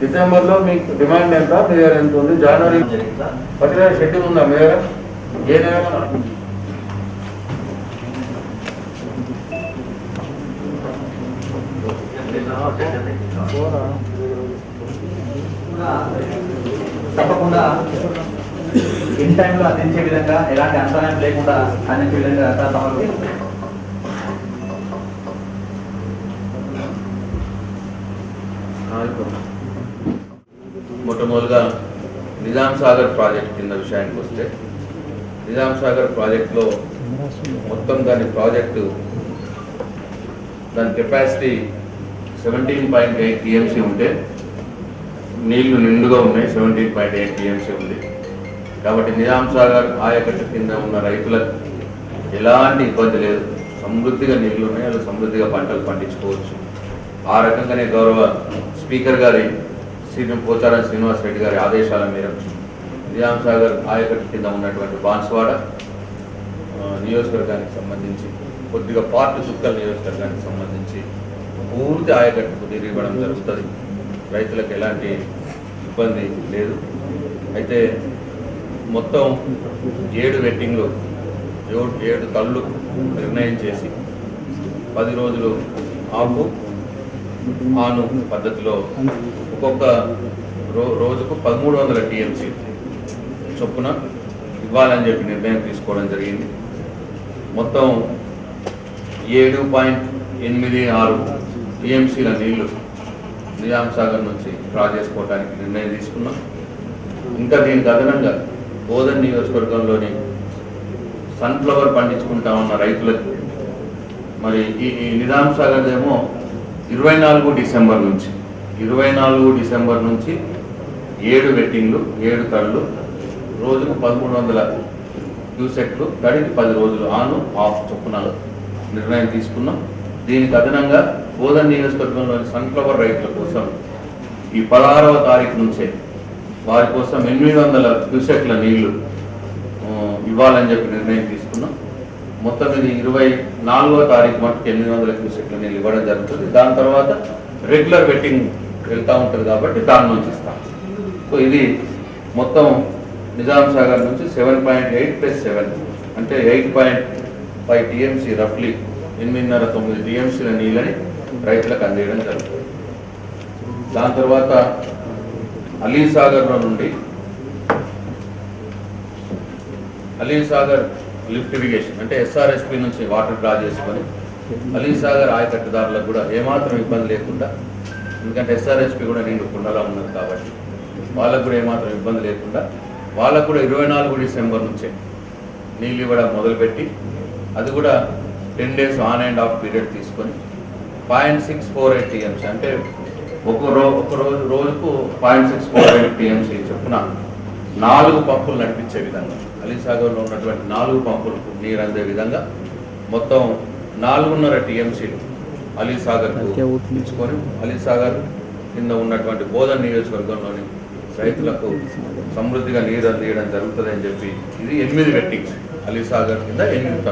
December లో మీకు demand ఎంత మీ దగ్గర ఎంత ఉంది జనవరి పర్టికులర్ షెడ్యూల్ ఉందా మీ దగ్గర ఏ నెల తప్పకుండా ఇన్ టైంలో అందించే విధంగా ఎలాంటి అంతరాయం లేకుండా అందించే విధంగా తమరు మొట్టమొదటిగా నిజాం సాగర్ ప్రాజెక్ట్ కింద విషయానికి వస్తే నిజాం సాగర్ ప్రాజెక్ట్లో మొత్తం దాని ప్రాజెక్టు దాని capacity seventeen point eight TMC ఉంటే నీళ్ళు నిండుగా ఉన్నాయి సెవెంటీన్ పాయింట్ ఎయిట్ టీఎంసీ ఉంది. కాబట్టి నిజాం సాగర్ ఆయకట్టు కింద ఉన్న రైతులకు ఎలాంటి ఇబ్బంది లేదు. సమృద్ధిగా నీళ్ళు ఉన్నాయి. వాళ్ళు సమృద్ధిగా పంటలు పండించుకోవచ్చు. ఆ రకంగానే గౌరవ స్పీకర్ గారి శ్రీ పోచారం శ్రీనివాస్ రెడ్డి గారి ఆదేశాల మేరకు నిజాం సాగర్ ఆయకట్టు కింద ఉన్నటువంటి బాన్స్వాడ నియోజకవర్గానికి సంబంధించి కొద్దిగా పార్ట్ చుక్కల నియోజకవర్గానికి సంబంధించి పూర్తి ఆయకట్టుకు నీరు ఇవ్వడం జరుగుతుంది. రైతులకు ఎలాంటి ఇబ్బంది లేదు. అయితే మొత్తం ఏడు వెట్టింగ్లు ఏడు ఏడు కళ్ళు నిర్ణయం చేసి పది రోజులు ఆఫ్ ఆను పద్ధతిలో ఒక్కొక్క రో రోజుకు పదమూడు వందల టీఎంసీ చొప్పున ఇవ్వాలని చెప్పి నిర్ణయం తీసుకోవడం జరిగింది. మొత్తం ఏడు పాయింట్ ఎనిమిది ఆరు టీఎంసీల నీళ్ళు నిజాం సాగర్ నుంచి డ్రా చేసుకోవడానికి నిర్ణయం తీసుకున్నాం. ఇంకా దీనికి అదనంగా బోధన్ నియోజకవర్గంలోని సన్ఫ్లవర్ పండించుకుంటా ఉన్న రైతులకు మరి ఈ ఈ నిజాం సాగర్ ఏమో ఇరవై నాలుగు డిసెంబర్ నుంచి ఇరవై నాలుగు డిసెంబర్ నుంచి ఏడు వెట్టింగ్లు ఏడు కళ్ళు రోజుకు పదమూడు వందల క్యూసెక్లు గడికి పది రోజులు ఆను ఆఫ్ చొప్పున నిర్ణయం తీసుకున్నాం. దీనికి అదనంగా బోధన్ నియోజకవర్గంలోని సన్ఫ్లవర్ రైతుల కోసం ఈ పదహారవ తారీఖు నుంచే వారి కోసం ఎనిమిది వందల క్యూసెక్ల నీళ్ళు ఇవ్వాలని చెప్పి నిర్ణయం తీసుకున్నాం. మొత్తం ఇది ఇరవై నాలుగవ తారీఖు మటుకు ఎనిమిది వందల క్యూసెక్ల నీళ్ళు ఇవ్వడం జరుగుతుంది. దాని తర్వాత రెగ్యులర్ వెట్టింగ్ వెళ్తూ ఉంటుంది కాబట్టి దాని నుంచి ఇస్తాం సో ఇది మొత్తం నిజాం సాగర్ నుంచి seven point eight plus seven అంటే ఎయిట్ పాయింట్ ఫైవ్ టీఎంసీ రఫ్లీ ఎనిమిదిన్నర తొమ్మిది టీఎంసీల నీళ్ళని రైతులకు అందేయడం జరుగుతుంది. దాని తర్వాత అలీ సాగర్లో నుండి. అలీ సాగర్ లిఫ్ట్ ఇరిగేషన్ అంటే ఎస్ఆర్ఎస్పి నుంచి వాటర్ డ్రా చేసుకొని అలీ సాగర్ ఆయకట్టుదారులకు కూడా ఏమాత్రం ఇబ్బంది లేకుండా ఎందుకంటే ఎస్ఆర్ఎస్పి కూడా నిండు కుండలా ఉన్నది కాబట్టి వాళ్ళకు కూడా ఏమాత్రం ఇబ్బంది లేకుండా వాళ్ళకు కూడా ఇరవై నాలుగు డిసెంబర్ నుంచే నీళ్ళు ఇవ్వడం మొదలుపెట్టి అది కూడా ten days on and off period తీసుకొని point six four eight TMC అంటే ఒక రో ఒక రోజు రోజుకు point six four eight TMC చొప్పున నాలుగు పంపులు నడిపించే విధంగా అలీసాగర్లో ఉన్నటువంటి నాలుగు పంపులకు నీరు అందే విధంగా మొత్తం నాలుగున్నర టీఎంసీలు అలీసాగర్కు ఇచ్చుకొని అలీసాగర్ కింద ఉన్నటువంటి బోధన్ నియోజకవర్గంలోని రైతులకు సమృద్ధిగా నీరు అందియడం జరుగుతుంది అని చెప్పి ఇది ఎనిమిది వెట్టింగ్స్ అలీసాగర్ కింద ఎనిమిది